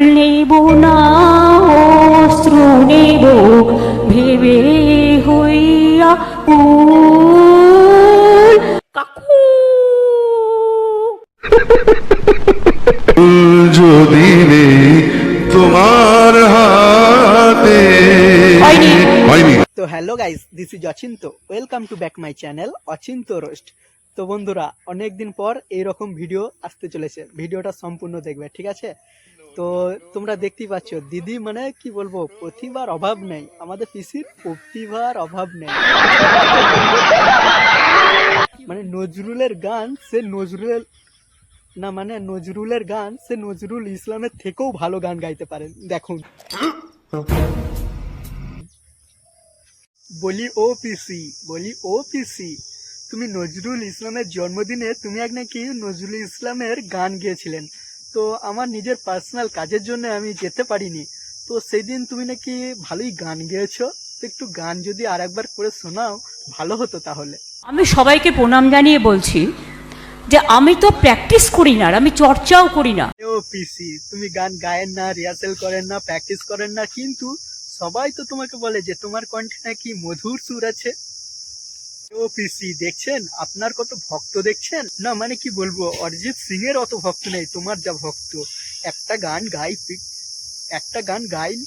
নেব না অশ্রু নেব ভেবে হইয়া কুল কাকু! যদি নেই তোমার হাতে। হয়নি। তো hello guys this is Achinta. Welcome to back my channel Achinta roast. তো বন্ধুরা অনেক দিন পর এইরকম ভিডিও আসতে চলেছে। ভিডিওটা সম্পূর্ণ দেখবে ঠিক আছে? তো তোমরা দেখতেই পাচ্ছ, দিদি মানে কি বলব, প্রতিভার অভাব নেই। আমাদের পিসির প্রতিভার অভাব নেই। মানে নজরুলের গান, সে নজরুলের, না মানে নজরুলের গান, সে নজরুল ইসলামের থেকেও ভালো গান গাইতে পারেন দেখুন। বলি, ও পিসি, বলি, ও পিসি, তুমি নজরুল ইসলামের জন্মদিনে তুমি এক নাকি নজরুল ইসলামের গান গিয়েছিলেন? তো আমার নিজের পার্সোনাল কাজের জন্য আমি যেতে পারিনি। তো সেই দিন তুমি নাকি ভালোই গান গেয়েছো। তো একটু গান যদি আর একবার করে শোনাও ভালো হতো তাহলে। আমি সবাইকে প্রণাম জানিয়ে বলছি যে আমি তো প্র্যাকটিস করি না আর আমি চর্চাও করি না। ও পিসি তুমি গান গায়েন না রিহার্সেল করেন না প্র্যাকটিস করেন না কিন্তু সবাই তো তোমাকে বলে যে তোমার কণ্ঠে নাকি মধুর সুর আছে। পিসি দেখছেন? আপনার কত ভক্ত দেখছেন? না মানে কি বলব? অরিজিৎ সিং এর অত ভক্ত নেই, তোমার যা ভক্ত। একটা গান গাই, একটা গান গাইন,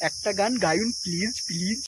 একটা গান গাইন, প্লিজ প্লিজ।